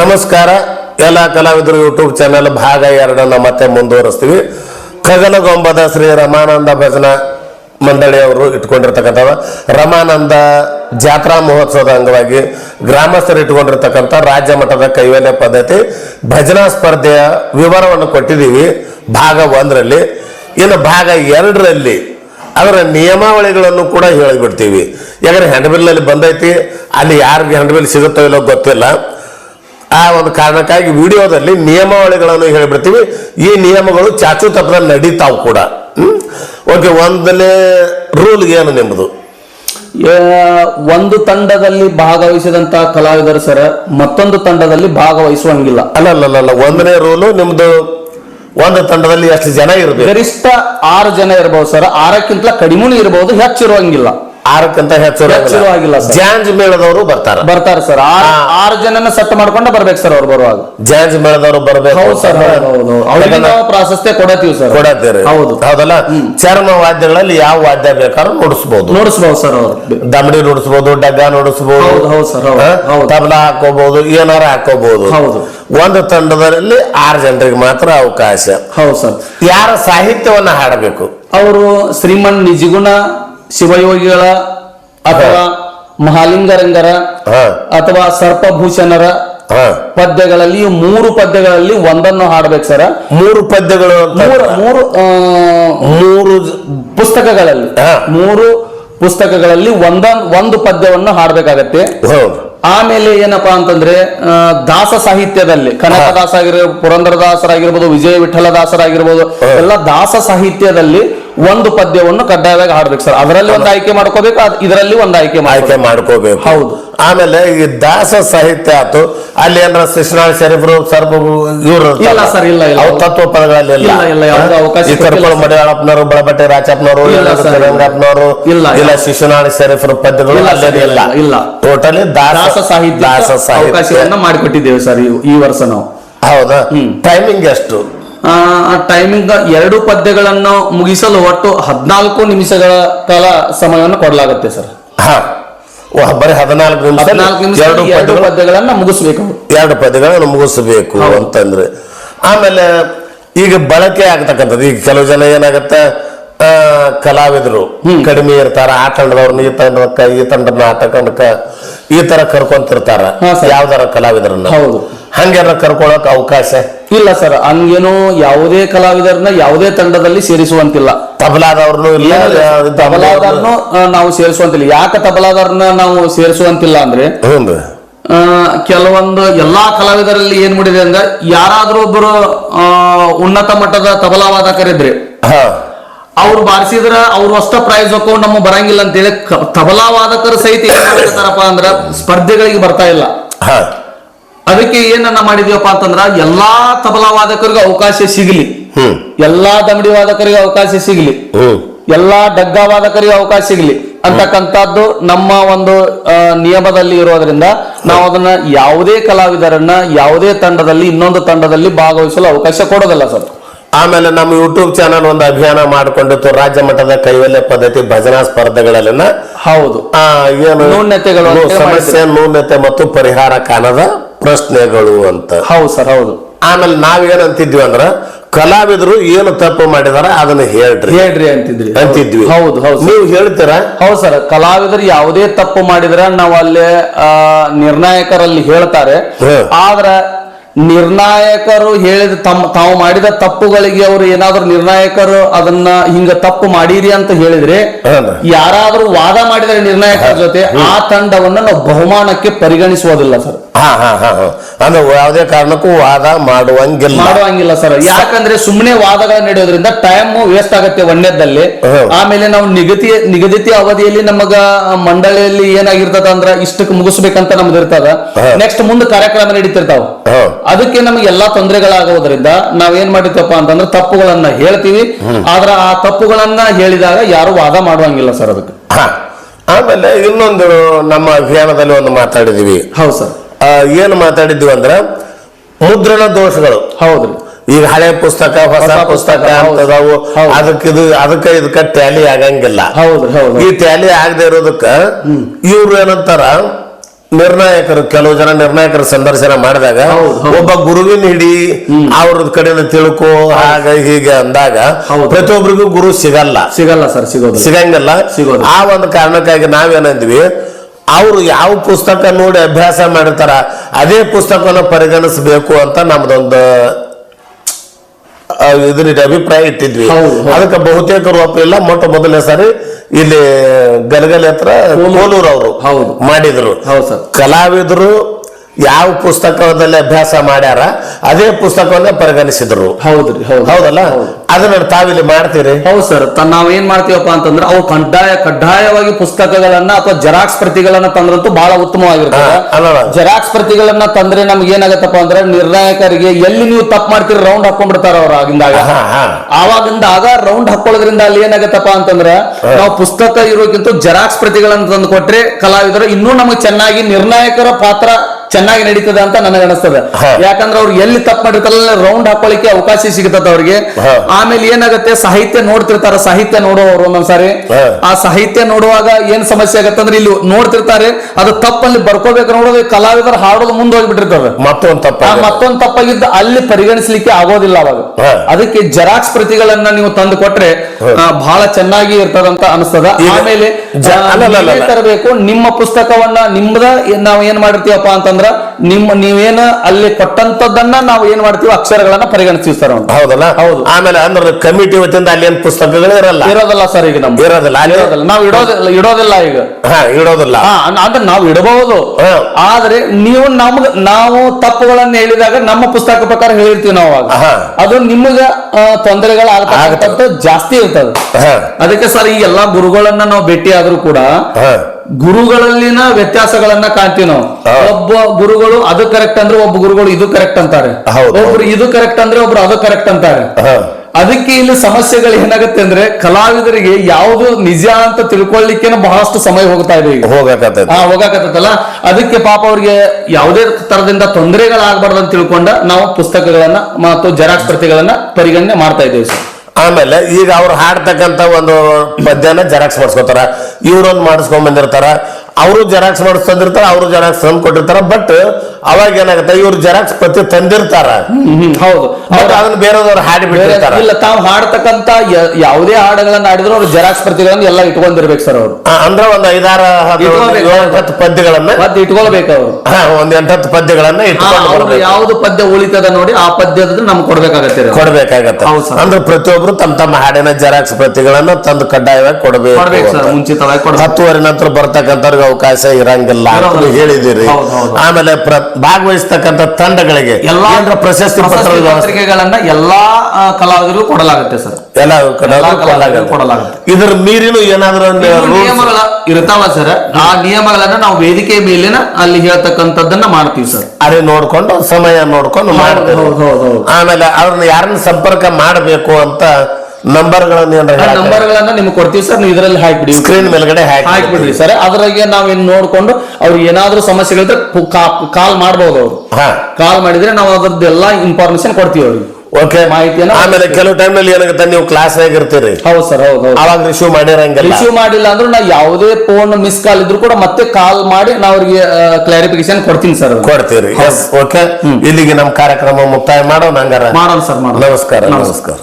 ನಮಸ್ಕಾರ. ಎಲ್ಲ ಕಲಾವಿದರು ಯೂಟ್ಯೂಬ್ ಚಾನೆಲ್ ಭಾಗ ಎರಡನ್ನ ಮತ್ತೆ ಮುಂದುವರಿಸ್ತೀವಿ. ಖಗನಗೊಂಬದ ಶ್ರೀ ರಮಾನಂದ ಭಜನಾ ಮಂಡಳಿಯವರು ಇಟ್ಕೊಂಡಿರ್ತಕ್ಕಂಥ ರಮಾನಂದ ಜಾತ್ರಾ ಮಹೋತ್ಸವದ ಅಂಗವಾಗಿ ಗ್ರಾಮಸ್ಥರು ಇಟ್ಕೊಂಡಿರ್ತಕ್ಕಂಥ ರಾಜ್ಯ ಮಟ್ಟದ ಕೈವಲ್ಯ ಪದ್ಧತಿ, ಭಜನಾ ಸ್ಪರ್ಧೆಯ ವಿವರವನ್ನು ಕೊಟ್ಟಿದ್ದೀವಿ. ಭಾಗ ಒಂದರಲ್ಲಿ. ಇನ್ನು ಭಾಗ ಎರಡರಲ್ಲಿ ಅದರ ನಿಯಮಾವಳಿಗಳನ್ನು ಕೂಡ ಹೇಳಿಬಿಡ್ತೀವಿ. ಯಾಕಂದ್ರೆ ಹ್ಯಾಂಡ್ಬಿಲ್ನಲ್ಲಿ ಬಂದೈತಿ. ಅಲ್ಲಿ ಯಾರಿಗೆ ಹ್ಯಾಂಡ್ಬಿಲ್ ಸಿಗುತ್ತೋ ಇಲ್ಲೋ ಗೊತ್ತಿಲ್ಲ. ಆ ಒಂದು ಕಾರಣಕ್ಕಾಗಿ ವಿಡಿಯೋದಲ್ಲಿ ನಿಯಮಾವಳಿಗಳನ್ನು ಹೇಳಿಬಿಡ್ತೀವಿ. ಈ ನಿಯಮಗಳು ಚಾಚು ತಪ್ಪದ ನಡೀತಾವು ಕೂಡ. ಓಕೆ ಒಂದನೇ ರೂಲ್ ಏನು ನಿಮ್ಮದು? ಒಂದು ತಂಡದಲ್ಲಿ ಭಾಗವಹಿಸಿದಂತ ಕಲಾವಿದರು ಸರ ಮತ್ತೊಂದು ತಂಡದಲ್ಲಿ ಭಾಗವಹಿಸುವಂಗಿಲ್ಲ. ಅಲ್ಲ ಅಲ್ಲ ಅಲ್ಲ, ಅಲ್ಲ ಒಂದನೇ ರೂಲು ನಿಮ್ದು ಒಂದು ತಂಡದಲ್ಲಿ ಎಷ್ಟು ಜನ ಇರಬೇಕು. ಗರಿಷ್ಠ ಆರು ಜನ ಇರಬಹುದು ಸರ್ ಆರಕ್ಕಿಂತ ಕಡಿಮೆ ಇರಬಹುದು ಹೆಚ್ಚಿರುವಂಗಿಲ್ಲ. ಆರಕ್ಕಿಂತ ಹೆಚ್ಚು ಹೆಚ್ಚಿರುವಾಗಿಲ್ಲ ಜಾಂಜ್ ಮೇಳದವರು ಬರ್ತಾರ. ಬರ್ತಾರೆ ಸರ್. ಆರು ಜನನ ಸೆಟ್ ಮಾಡ್ಕೊಂಡು ಬರ್ಬೇಕು ಸರ್ ಅವ್ರು ಬರುವಾಗ. ಜಾಂಜ್ ಮೇಳದವರು ಬರ್ಬೇಕು ಹೌದು ಸರ್ ನಾವು ಪ್ರಾಶಸ್ತ್ಯ ಕೊಡತೀವಿ ಸರ್. ಕೊಡತ್ತೀರಿ. ಹೌದು. ಹೌದಲ್ಲ? ಚರ್ಮ ವಾದ್ಯಗಳಲ್ಲಿ ಯಾವ ವಾದ್ಯ ಬೇಕಾದ್ರೂ ನೋಡಿಸಬಹುದು ನೋಡಿಸಬಹುದು ಸರ್ ಅವ್ರು. ದಮಡಿ ನುಡಿಸ್ಬೋದು ಡಗ್ಗ ನುಡಿಸ್ಬೋದು. ಹೌದು ಸರ್? ತಬಲಾ ಹಾಕೋಬಹುದು ಏನಾರ ಹಾಕೋಬಹುದು ಹೌದು. ಒಂದು ತಂಡದಲ್ಲಿ ಆರು ಜನರಿಗೆ ಮಾತ್ರ ಅವಕಾಶ. ಹೌದು ಸರ್. ಯಾರ ಸಾಹಿತ್ಯವನ್ನ ಹಾಡಬೇಕು? ಅವರು ಶ್ರೀಮನ್ ನಿಜಗುಣ ಶಿವಯೋಗಿಗಳ ಅಥವಾ ಮಹಾಲಿಂಗರಂಗರ ಅಥವಾ ಸರ್ಪಭೂಷಣರ ಪದ್ಯಗಳಲ್ಲಿ ಮೂರು ಪದ್ಯಗಳಲ್ಲಿ ಒಂದನ್ನು ಹಾಡ್ಬೇಕು ಸರ್. ಮೂರು ಪದ್ಯಗಳು ಮೂರು ಮೂರು ಪುಸ್ತಕಗಳಲ್ಲಿ. ಮೂರು ಪುಸ್ತಕಗಳಲ್ಲಿ ಒಂದ ಒಂದು ಪದ್ಯವನ್ನು ಹಾಡ್ಬೇಕಾಗತ್ತೆ. ಆಮೇಲೆ ಏನಪ್ಪಾ ಅಂತಂದ್ರೆ ದಾಸ ಸಾಹಿತ್ಯದಲ್ಲಿ ಕನಕದಾಸ ಆಗಿರ್ಬೋದು ಪುರಂದರದಾಸರಾಗಿರ್ಬೋದು ವಿಜಯ ವಿಠಲದಾಸರಾಗಿರ್ಬೋದು ಎಲ್ಲ ದಾಸ ಸಾಹಿತ್ಯದಲ್ಲಿ ಒಂದು ಪದ್ಯವನ್ನು ಕಡ್ಡಾಯವಾಗಿ ಹಾಡ್ಬೇಕು ಸರ್ ಅದರಲ್ಲಿ ಒಂದು ಆಯ್ಕೆ ಮಾಡ್ಕೋಬೇಕು ಇದರಲ್ಲಿ ಒಂದು ಆಯ್ಕೆ ಆಯ್ಕೆ ಮಾಡ್ಕೋಬೇಕು ಹೌದು. ಆಮೇಲೆ ಈ ದಾಸ ಸಾಹಿತ್ಯ ಆತು ಅಲ್ಲಿ ಏನಾರ ಶಿಶುನಾಳ ಶರೀಫರು ಸರ್ಬ ಇವರು ಇಲ್ಲ ಸರ್, ಇಲ್ಲ, ಇಲ್ಲ. ಅವ್ರ ತತ್ವ ಪದಗಳಲ್ಲಿ ಇಲ್ಲ, ಇಲ್ಲ, ಯಾವ್ದು ಅವಕಾಶ ಈ ಕರ್ಕೊಳ. ಮಡಿಯಾಳಪ್ಪನವರು ಬಳಬಟ್ಟೆ ರಾಚಪ್ಪನವರು ಇಲ್ಲ ಸರ್, ಇಲ್ಲ. ರಂಗಪ್ಪನವರು ಇಲ್ಲ, ಇಲ್ಲ. ಶಿಶುನಾಳ ಶರೀಫರ ಪದ್ಯಗಳು ಇಲ್ಲ ಅಲ್ಲೇ ಇಲ್ಲ ಇಲ್ಲ. ಟೋಟಲಿ ದಾಸ ಸಾಹಿತ್ಯ ದಾಸ ಸಾಹಿತ್ಯ ಅವಕಾಶವನ್ನ ಮಾಡಿಕೊಟ್ಟಿದ್ದೇವೆ ಸರ್ ಈ- ವರ್ಷ ನಾವು ಹೌದಾ. ಟೈಮಿಂಗ್ ಎಷ್ಟು ಆ ಟೈಮಿಂಗ್ ಎರಡು ಪದ್ಯಗಳನ್ನು ಮುಗಿಸಲು ಒಟ್ಟು ಹದಿನಾಲ್ಕು ನಿಮಿಷಗಳ ಕಾಲ ಸಮಯವನ್ನು ಕೊಡಲಾಗುತ್ತೆ ಸರ್. ಹಾ. ಬರೀ ಹದಿನಾಲ್ಕು ನಿಮಿಷ ಎರಡು ಎರಡು ಪದ್ಯಗಳು? ಪದ್ಯಗಳನ್ನ ಮುಗಿಸ್ಬೇಕು. ಎರಡು ಪದ್ಯಗಳನ್ನು ಮುಗಿಸಬೇಕು ಅಂತಂದ್ರೆ. ಆಮೇಲೆ ಈಗ ಬಳಕೆ ಆಗ್ತಕ್ಕಂಥದ್ದು ಈಗ ಕೆಲವು ಜನ ಏನಾಗತ್ತೆ ಕಲಾವಿದರು ಕಡಿಮೆ ಇರ್ತಾರ ಆ ತಂಡದವ್ರನ್ನ ಈ ತಂಡಕ್ಕ ಈ ತಂಡದ ಆ ತಂಡಕ್ಕ ಈ ತರ ಕರ್ಕೊಂತಿರ್ತಾರ. ಯಾವ್ದಾರ ಕಲಾವಿದರನ್ನ. ಹೌದು. ಹಂಗೇನ ಕರ್ಕೊಳಕ್ ಅವಕಾಶ ಇಲ್ಲ ಸರ್ ಹಂಗೇನು ಯಾವುದೇ ಕಲಾವಿದರನ್ನ ಯಾವುದೇ ತಂಡದಲ್ಲಿ ಸೇರಿಸುವಂತಿಲ್ಲ. ತಬಲಾದವ್ರನ್ನು ಇಲ್ಲ ತಬಲಾದಾರನು ನಾವು ಸೇರಿಸುವಂತಿಲ್ಲ. ಯಾಕೆ ತಬಲಾದಾರನ್ನ ನಾವು ಸೇರಿಸುವಂತಿಲ್ಲ ಅಂದ್ರೆ ಹ್ಞೂ ಆ, ಕೆಲವೊಂದು ಎಲ್ಲಾ ಕಲಾವಿದರಲ್ಲಿ ಏನ್ ಮಾಡಿದೆ ಅಂದ್ರೆ ಯಾರಾದ್ರೂ ಒಬ್ಬರು ಆ, ಉನ್ನತ ಮಟ್ಟದ ತಬಲಾ ವಾದಕರಿದ್ರೆ ಹಾ. ಅವ್ರು ಬಾರಿಸಿದ್ರ ಅವ್ರು ಅಷ್ಟ ಪ್ರೈಸ್ ಹಾಕೊಂಡು ನಮ್ಮ ಬರಂಗಿಲ್ಲ ಅಂತೇಳಿ ಕ- ತಬಲಾ ವಾದಕರು ಸಹಿತ ಏನ್ ಮಾಡ್ತಾರಪ್ಪ ಅಂದ್ರ ಸ್ಪರ್ಧೆಗಳಿಗೆ ಬರ್ತಾ ಇಲ್ಲ. ಹಾ. ಅದಕ್ಕೆ ಏನನ್ನ ಮಾಡಿದೀವಪ್ಪ ಅಂತಂದ್ರ ಎಲ್ಲಾ ತಬಲಾ ವಾದಕರಿಗೂ ಅವಕಾಶ ಸಿಗಲಿ. ಹ್ಮ್. ಎಲ್ಲಾ ದಮಡಿ ವಾದಕರಿಗೆ ಅವಕಾಶ ಸಿಗಲಿ. ಎಲ್ಲಾ ಡಗ್ಗ ವಾದಕರಿಗೆ ಅವಕಾಶ ಸಿಗಲಿ. ಅಂತಕ್ಕಂಥದ್ದು ನಮ್ಮ ಒಂದು ನಿಯಮದಲ್ಲಿ ಇರೋದ್ರಿಂದ ನಾವು ಅದನ್ನ ಯಾವುದೇ ಕಲಾವಿದರನ್ನ ಯಾವುದೇ ತಂಡದಲ್ಲಿ ಇನ್ನೊಂದು ತಂಡದಲ್ಲಿ ಭಾಗವಹಿಸಲು ಅವಕಾಶ ಕೊಡೋದಿಲ್ಲ ಸರ್. ಆಮೇಲೆ ನಮ್ಮ ಯೂಟ್ಯೂಬ್ ಚಾನಲ್ ಒಂದು ಅಭಿಯಾನ ಮಾಡಿಕೊಂಡಿತ್ತು ರಾಜ್ಯ ಮಟ್ಟದ ಕೈವಲ್ಯ ಪದ್ಧತಿ ಭಜನಾ ಸ್ಪರ್ಧೆಗಳಲ್ಲಿನ ಹೌದು. ಆ, ಏನು ಸಮಸ್ಯೆ ನ್ಯೂನತೆ ಮತ್ತು ಪರಿಹಾರ ಕಾಣದ ಪ್ರಶ್ನೆಗಳು ಅಂತ. ಹೌದು ಸರ್ ಹೌದು. ಆಮೇಲೆ ನಾವೇನಂತಿದ್ವಿ ಅಂದ್ರ ಕಲಾವಿದರು ಏನು ತಪ್ಪು ಮಾಡಿದಾರ ಅದನ್ನ ಹೇಳ್ರಿ. ಹೇಳ್ರಿ ಅಂತಿದ್ರಿ ಅಂತಿದ್ವಿ. ಹೌದು ಹೌದು ನೀವು ಹೇಳ್ತೀರಾ? ಹೌದು ಸರ್ ಕಲಾವಿದರು ಯಾವುದೇ ತಪ್ಪು ಮಾಡಿದ್ರ ನಾವು ಅಲ್ಲಿ ನಿರ್ಣಾಯಕರಲ್ಲಿ ಹೇಳ್ತಾರೆ. ಆದ್ರ ನಿರ್ಣಾಯಕರು ಹೇಳಿದ ತಮ್ಮ ತಾವು ಮಾಡಿದ ತಪ್ಪುಗಳಿಗೆ ಅವರು ಏನಾದ್ರು ನಿರ್ಣಾಯಕರು ಅದನ್ನ ಹಿಂಗ ತಪ್ಪು ಮಾಡಿರಿ ಅಂತ ಹೇಳಿದ್ರೆ. ಯಾರಾದ್ರೂ ವಾದ ಮಾಡಿದರೆ ನಿರ್ಣಾಯಕರ ಜೊತೆ ಆ ತಂಡವನ್ನ ನಾವು ಬಹುಮಾನಕ್ಕೆ ಪರಿಗಣಿಸುವುದಿಲ್ಲ ಸರ್. ಹಾ ಹಾ ಹಾ ಹಾ. ಅಂದ್ರೆ ಯಾವುದೇ ಕಾರಣಕ್ಕೂ ವಾದ ಮಾಡುವಂಗಿಲ್ಲ. ಮಾಡುವಂಗಿಲ್ಲ ಸರ್ ಯಾಕಂದ್ರೆ ಸುಮ್ಮನೆ ವಾದಗಳ ನಡೆಯೋದ್ರಿಂದ ಟೈಮ್ ವೇಸ್ಟ್ ಆಗತ್ತೆ ಒಂದೇದಲ್ಲಿ ಆಮೇಲೆ ನಾವು ನಿಗದಿ ನಿಗದಿತ ಅವಧಿಯಲ್ಲಿ ನಮಗ ಮಂಡಳಿಯಲ್ಲಿ ಏನಾಗಿರ್ತದ ಅಂದ್ರ ಇಷ್ಟಕ್ಕೆ ಮುಗಿಸ್ಬೇಕಂತ ನಮ್ದು ಇರ್ತದ. ನೆಕ್ಸ್ಟ್ ಮುಂದೆ ಕಾರ್ಯಕ್ರಮ ನಡೀತಿರ್ತಾವ. ಅದಕ್ಕೆ ನಮಗೆ ಎಲ್ಲಾ ತೊಂದರೆಗಳಾಗೋದ್ರಿಂದ ನಾವೇನ್ ಮಾಡಿರ್ತಪ್ಪ ಅಂತಂದ್ರೆ ತಪ್ಪುಗಳನ್ನ ಹೇಳ್ತೀವಿ. ಆದ್ರ ಆ ತಪ್ಪುಗಳನ್ನ ಹೇಳಿದಾಗ ಯಾರು ವಾದ ಮಾಡುವಂಗಿಲ್ಲ ಸರ್ ಅದಕ್ಕೆ. ಆಮೇಲೆ ಇನ್ನೊಂದು ನಮ್ಮ ಅಭಿಯಾನದಲ್ಲಿ ಒಂದು ಮಾತಾಡಿದೀವಿ. ಹೌದು ಸರ್ ಏನು ಮಾತಾಡಿದ್ವಿ ಅಂದ್ರೆ ಮುದ್ರಣ ದೋಷಗಳು. ಹೌದ್ರಿ ಈಗ ಹಳೆ ಪುಸ್ತಕ ಹೊಸ ಪುಸ್ತಕ ಹೌದು. ಅಂತದಾವು. ಅದಕ್ಕೆ ಅದಕ್ಕಿದು ಅದಕ್ಕ ಇದಕ್ಕ ಟ್ಯಾಲಿ ಆಗಂಗಿಲ್ಲ. ಹೌದು ಈ ಟ್ಯಾಲಿ ಆಗದೆ ಇರೋದಕ್ಕ ಇವ್ರು ಏನಂತಾರ ನಿರ್ಣಾಯಕರು ಕೆಲವು ಜನ ನಿರ್ಣಾಯಕರ ಸಂದರ್ಶನ ಮಾಡಿದಾಗ ಹೌದು, ಹೌದು. ಒಬ್ಬ ಗುರುವಿನ ಹಿಡಿ ಅವ್ರದ್ ಕಡೆಯಿಂದ ತಿಳ್ಕೊ ಹಾಗ ಹೀಗೆ ಅಂದಾಗ ಹೌದು. ಪ್ರತಿಯೊಬ್ಬರಿಗೂ ಗುರು ಸಿಗಲ್ಲ. ಸಿಗಲ್ಲ ಸರ್ ಸಿಗೋದು ಸಿಗಂಗಿಲ್ಲ. ಸಿಗೋದು. ಆ ಒಂದು ಕಾರಣಕ್ಕಾಗಿ ನಾವೇನಂದ್ವಿ ಅವರು ಯಾವ ಪುಸ್ತಕ ನೋಡಿ ಅಭ್ಯಾಸ ಮಾಡಿರ್ತಾರ ಅದೇ ಪುಸ್ತಕವನ್ನು ಪರಿಗಣಿಸಬೇಕು ಅಂತ ನಮ್ದೊಂದು ಇದ್ರ ಅಭಿಪ್ರಾಯ ಇಟ್ಟಿದ್ವಿ. ಹೌದು, ಬಹುತೇಕ ಅದಕ್ಕೆ ಬಹುತೇಕರು ಒಪ್ಪಲಿಲ್ಲ ಮೊಟ್ಟ ಮೊದಲನೇ ಸಾರಿ ಇಲ್ಲಿ ಗಲಗಲಿ ಹತ್ರ ಕೋಲೂರು ಅವರು ಹೌದು. ಮಾಡಿದ್ರು. ಹೌದು ಸರ್. ಕಲಾವಿದರು ಯಾವ ಪುಸ್ತಕದಲ್ಲಿ ಅಭ್ಯಾಸ ಮಾಡ್ಯಾರ ಅದೇ ಪುಸ್ತಕವನ್ನ ಪರಿಗಣಿಸಿದ್ರು. ಹೌದ್ರಿ ಹೌದು ಹೌದಲ್ಲ? ಅದನ್ನ ತಾವಿಲ್ಲಿ ಮಾಡ್ತೀರಿ? ಹೌದು ಸರ್. ತನ್ನ ನಾವ್ ಏನ್ ಮಾಡ್ತೀವಪ್ಪ ಅಂತಂದ್ರೆ ಅವು ಕಡ್ಡಾಯ ಕಡ್ಡಾಯವಾಗಿ ಪುಸ್ತಕಗಳನ್ನ ಅಥವಾ ಜೆರಾಕ್ಸ್ ಪ್ರತಿಗಳನ್ನ ತಂದ್ರಂತೂ ಬಹಳ ಉತ್ತಮವಾಗಿರ್ತದೆ. ಜೆರಾಕ್ಸ್ ಪ್ರತಿಗಳನ್ನ ತಂದ್ರೆ ನಮ್ಗೆ ಏನಾಗತ್ತಪ್ಪ ಅಂದ್ರೆ ನಿರ್ಣಾಯಕರಿಗೆ ಎಲ್ಲಿ ನೀವು ತಪ್ಪು ಮಾಡ್ತೀರಿ ರೌಂಡ್ ಹಾಕೊಂಡ್ಬಿಡ್ತಾರ ಅವ್ರ ಆಗಿಂದಾಗ. ಆವಾಗಿಂದಾಗ ಹಾ. ಆವಾಗಿಂದ ಆಗ ರೌಂಡ್ ಹಾಕೊಳ್ಳೋದ್ರಿಂದ ಅಲ್ಲಿ ಏನಾಗತ್ತಪ್ಪ ಅಂತಂದ್ರೆ ನಾವು ಪುಸ್ತಕ ಇರೋಕ್ಕಿಂತ ಜೆರಾಕ್ಸ್ ಪ್ರತಿಗಳನ್ನ ತಂದು ಕೊಟ್ರೆ ಕಲಾವಿದರು ಇನ್ನೂ ನಮಗೆ ಚೆನ್ನಾಗಿ ನಿರ್ಣಾಯಕರ ಪಾತ್ರ ಚೆನ್ನಾಗಿ ನಡೀತದೆ ಅಂತ ನನಗೆ ಅನಿಸ್ತದೆ. ಯಾಕಂದ್ರೆ ಅವ್ರು ಎಲ್ಲಿ ತಪ್ಪು ಮಾಡಿರ್ತಾರಲ್ಲ ರೌಂಡ್ ಹಾಕೊಳ್ಳಿಕ್ಕೆ ಅವಕಾಶ ಸಿಗುತ್ತದೆ ಅವ್ರಿಗೆ. ಆಮೇಲೆ ಏನಾಗುತ್ತೆ ಸಾಹಿತ್ಯ ನೋಡ್ತಿರ್ತಾರ ಸಾಹಿತ್ಯ ನೋಡುವವರು ಒಂದೊಂದ್ಸಾರಿ. ಆ ಸಾಹಿತ್ಯ ನೋಡುವಾಗ ಏನ್ ಸಮಸ್ಯೆ ಆಗುತ್ತೆ ಅಂದ್ರೆ ಇಲ್ಲಿ ನೋಡ್ತಿರ್ತಾರೆ ಅದು ತಪ್ಪಲ್ಲಿ ಬರ್ಕೋಬೇಕು ನೋಡೋದು ಕಲಾವಿದರು ಹಾಡೋದು ಮುಂದೆ ಹೋಗ್ಬಿಟ್ಟಿರ್ತಾರೆ ಮತ್ತೊಂದು ತಪ್ಪ ಮತ್ತೊಂದು ತಪ್ಪಾಗಿದ್ದು ಅಲ್ಲಿ ಪರಿಗಣಿಸ್ಲಿಕ್ಕೆ ಆಗೋದಿಲ್ಲ ಅವಾಗ. ಅದಕ್ಕೆ ಜೆರಾಕ್ಸ್ ಪ್ರತಿಗಳನ್ನ ನೀವು ತಂದು ಕೊಟ್ರೆ ಬಹಳ ಚೆನ್ನಾಗಿ ಇರ್ತದಂತ ಅನಿಸ್ತದ. ಆಮೇಲೆ ತರಬೇಕು ನಿಮ್ಮ ಪುಸ್ತಕವನ್ನ ನಿಮ್ದ ನಾವು ನಾವ್ ಏನ್ ಮಾಡಿರ್ತೀವಪ್ಪ ಅಂತಂದ್ರ ನಿಮ್ಮ ನೀವೇನ ಅಲ್ಲಿ ಕೊಟ್ಟಂತದನ್ನ ನಾವು ಏನ್ ಮಾಡ್ತೀವಿ ಅಕ್ಷರಗಳನ್ನ ಪರಿಗಣಿಸ್ತೀವಿ ಸರ್ ಅವ್ನು. ಹೌದಲ್ಲ? ಹೌದು. ಆಮೇಲೆ ಅಂದ್ರೆ ಕಮಿಟಿ ವತಿಯಿಂದ ಅಲ್ಲಿ ಏನ್ ಪುಸ್ತಕಗಳು ಇರಲ್ಲ? ಇರೋದಲ್ಲ ಸರ್ ಈಗ ನಮ್ಗೆ ಇರೋದಿಲ್ಲ ಅಲ್ಲಿ ಇರೋದಿಲ್ಲ. ನಾವು ಇಡೋದಿಲ್ಲ ಇಡೋದಿಲ್ಲ ಈಗ. ಹಾ ಇಡೋದಿಲ್ಲ. ಹಾ ಅನ್- ಅಂದ್ರೆ ನಾವು ಇಡಬಹುದು. ಹಾ. ಆದ್ರೆ ನೀವು ನಮ್ಗ ನಾವು ತಪ್ಪುಗಳನ್ನ ಹೇಳಿದಾಗ ನಮ್ಮ ಪುಸ್ತಕ ಪ್ರಕಾರ ಹೇಳಿರ್ತೀವಿ ನಾವು ಆಗ ಹಾ. ಅದು ನಿಮಗ ತೊಂದರೆಗಳು ಆಗ್ತಕ್ಕಂಥದ್ದು ಜಾಸ್ತಿ ಇರ್ತದೆ. ಹಾ. ಅದಕ್ಕೆ ಸರ್ ಈ ಎಲ್ಲಾ ಗುರುಗಳನ್ನ ನಾವು ಭೇಟಿ ಆದ್ರೂ ಕೂಡ ಹಾ. ಗುರುಗಳಲ್ಲಿನ ವ್ಯತ್ಯಾಸಗಳನ್ನ ಕಾಣ್ತೀವಿ ನಾವು. ಒಬ್ಬ ಗುರುಗಳು ಅದು ಕರೆಕ್ಟ್ ಅಂದ್ರೆ ಒಬ್ಬ ಗುರುಗಳು ಇದು ಕರೆಕ್ಟ್ ಅಂತಾರೆ. ಒಬ್ರು ಇದು ಕರೆಕ್ಟ್ ಅಂದ್ರೆ ಒಬ್ರು ಅದು ಕರೆಕ್ಟ್ ಅಂತಾರೆ. ಅದಕ್ಕೆ ಇಲ್ಲಿ ಸಮಸ್ಯೆಗಳು ಏನಾಗುತ್ತೆ ಅಂದ್ರೆ ಕಲಾವಿದರಿಗೆ ಯಾವುದು ನಿಜ ಅಂತ ತಿಳ್ಕೊಳ್ಳಿಕ್ಕೆ ಬಹಳಷ್ಟು ಸಮಯ ಹೋಗ್ತಾ ಇದೆ ಈಗ. ಹೋಗಾಕತ್ತಲ್ಲ ಅದಕ್ಕೆ ಪಾಪ ಅವ್ರಿಗೆ ಯಾವುದೇ ತರದಿಂದ ತೊಂದರೆಗಳಾಗಬಾರ್ದು ಅಂತ ತಿಳ್ಕೊಂಡ ನಾವು ಪುಸ್ತಕಗಳನ್ನ ಮತ್ತು ಜೆರಾಕ್ಸ್ ಪ್ರತಿಗಳನ್ನ ಪರಿಗಣನೆ ಮಾಡ್ತಾ ಇದ್ದೇವೆ ಆಮೇಲೆ ಈಗ ಅವ್ರು ಹಾಡ್ತಕ್ಕಂಥ ಒಂದು ಪದ್ಯನ ಜೆರಾಕ್ಸ್ ಮಾಡಿಸ್ಕೊತಾರ. ಇವ್ರೊಂದು ಮಾಡಿಸ್ಕೊಂಡ್ ಬಂದಿರ್ತಾರ. ಅವರು ಜೆರಾಕ್ಸ್ ಮಾಡಿಸ್ತಂದಿರ್ತಾರ ಅವರು ಜೆರಾಕ್ಸ್ ತಂದು ಕೊಟ್ಟಿರ್ತಾರ. ಬಟ್ ಅವಾಗ ಏನಾಗುತ್ತೆ ಇವ್ರು ಜೆರಾಕ್ಸ್ ಪ್ರತಿ ತಂದಿರ್ತಾರ. ಹೌದು. ಅದನ್ನ ಬೇರೆದವ್ರು ಹಾಡಿ ಬಿಟ್ಟಿರ್ತಾರ. ಇಲ್ಲ ತಾವು ಹಾಡ್ತಕ್ಕಂತ ಯಾವುದೇ ಹಾಡುಗಳನ್ನ ಆಡಿದ್ರು ಅವ್ರು ಜೆರಾಕ್ಸ್ ಪ್ರತಿಗಳನ್ನ ಎಲ್ಲ ಇಟ್ಕೊಂಡಿರ್ಬೇಕು ಸರ್ ಅವರು. ಅಂದ್ರೆ ಒಂದ್ ಐದಾರು ಹತ್ತು, ಪದ್ಯಗಳನ್ನ ಮತ್ತೆ ಇಟ್ಕೊಳ್ಬೇಕು ಅವರು. ಒಂದ್ ಎಂಟತ್ತು ಪದ್ಯಗಳನ್ನ ಇಟ್ಕೊಂಡು ಯಾವ್ದು ಪದ್ಯ ಉಳಿತದ ನೋಡಿ ಆ ಪದ್ಯದ ನಮ್ಗೆ ಕೊಡ್ಬೇಕಾಗತ್ತೆ. ಕೊಡ್ಬೇಕಾಗತ್ತೆ. ಅಂದ್ರೆ ಪ್ರತಿಯೊಬ್ರು ತಮ್ಮ ತಮ್ಮ ಹಾಡಿನ ಜೆರಾಕ್ಸ್ ಪ್ರತಿಗಳನ್ನ ತಂದು ಕಡ್ಡಾಯವಾಗಿ ಕೊಡಬೇಕು ಕೊಡ್ಬೇಕು ಸರ್ ಅಂತ. ಮುಂಚಿತವಾಗಿ ಹತ್ತುವರೆ ನಂತರ ಬರ್ತಕ್ಕಂಥವ್ರಿಗೆ ಅವಕಾಶ ಇರಂಗಿಲ್ಲ ಹೇಳಿದಿರಿ. ಆಮೇಲೆ ಭಾಗವಹಿಸ್ತಕ್ಕಂಥ ತಂಡಗಳಿಗೆ ಎಲ್ಲಾ ಪ್ರಶಸ್ತಿ ಪತ್ರ ಪತ್ರಿಕೆಗಳನ್ನ ಎಲ್ಲಾ ಕಲಾವಿದರು ಕೊಡಲಾಗುತ್ತೆ ಸರ್ ಎಲ್ಲ ಕಡೆ ಎಲ್ಲಾ ಕೊಡಲಾಗತ್ತೆ. ಇದ್ರ ಮೀರಿನೂ ಏನಾದ್ರೂ ನಿಯಮಗಳ ಇರ್ತಾವ ಸರ್ ಆ ನಿಯಮಗಳನ್ನ ನಾವು ವೇದಿಕೆ ಮೇಲಿನ ಅಲ್ಲಿ ಹೇಳ್ತಕ್ಕಂಥದ್ದನ್ನ ಮಾಡ್ತೀವಿ ಸರ್ ಅದೇ ನೋಡ್ಕೊಂಡು ಸಮಯ ನೋಡ್ಕೊಂಡು ಮಾಡ್ತೀವಿ. ಆಮೇಲೆ ಅವ್ರನ್ನ ಯಾರನ್ನ ಸಂಪರ್ಕ ಮಾಡಬೇಕು ಅಂತ ನಂಬರ್ಗಳನ್ನ ನಂಬರ್ ನಂಬರ್ಗಳನ್ನ ನಿಮ್ಗೆ ಕೊಡ್ತೀವಿ ಸರ್ ನೀವು ಇದರಲ್ಲಿ ಹಾಕ್ಬಿಡಿ. ಸ್ಕ್ರೀನ್ ಮೇಲ್ಗಡೆ ಹಾಕಿ ಹಾಕ್ಬಿಡ್ರಿ ಸರ್ ಅದ್ರಾಗೆ ನಾವೇನ್ ನೋಡ್ಕೊಂಡು ಅವ್ರಿಗೆ ಏನಾದ್ರೂ ಸಮಸ್ಯೆಗಳಿದ್ರೆ ಕಾಲ್ ಮಾಡಬಹುದು ಅವ್ರು. ಕಾಲ್ ಮಾಡಿದ್ರೆ ನಾವು ಅದ್ರದ್ದೆಲ್ಲ ಇನ್ಫಾರ್ಮೇಶನ್ ಕೊಡ್ತೀವಿ ಅವ್ರಿಗೆ. ಓಕೆ ಮಾಹಿತಿಯನ್ನ ಆಮೇಲೆ ಕೆಲವು ಟೈಮ್ನಲ್ಲಿ ಏನಾಗುತ್ತೆ ನೀವು ಕ್ಲಾಸ್ ಇರ್ತೀರಿ ಹೌದು ಸರ್ ಹೌದು ಹೌದು. ಅವಾಗ ರಿಸೀವ್ ಮಾಡಿರಂಗಿಲ್ಲ ರಿಸೀವ್ ಮಾಡಿಲ್ಲ ಅಂದ್ರೆ ನಾ ಯಾವುದೇ ಫೋನ್ ಮಿಸ್ ಕಾಲ್ ಇದ್ರು ಕೂಡ ಮತ್ತೆ ಕಾಲ್ ಮಾಡಿ ನಾ ಅವ್ರಿಗೆ ಕ್ಲಾರಿಫಿಕೇಶನ್ ಕೊಡ್ತೀನಿ ಸರ್ ಕೊಡ್ತೀರಿ. ಓಕೆ ಇಲ್ಲಿಗೆ ನಮ್ಮ ಕಾರ್ಯಕ್ರಮ ಮುಕ್ತಾಯ ಮಾಡೋಣ ಹಂಗಾರ? ಮಾಡೋಣ ಸರ್ ನಮಸ್ಕಾರ. ನಮಸ್ಕಾರ.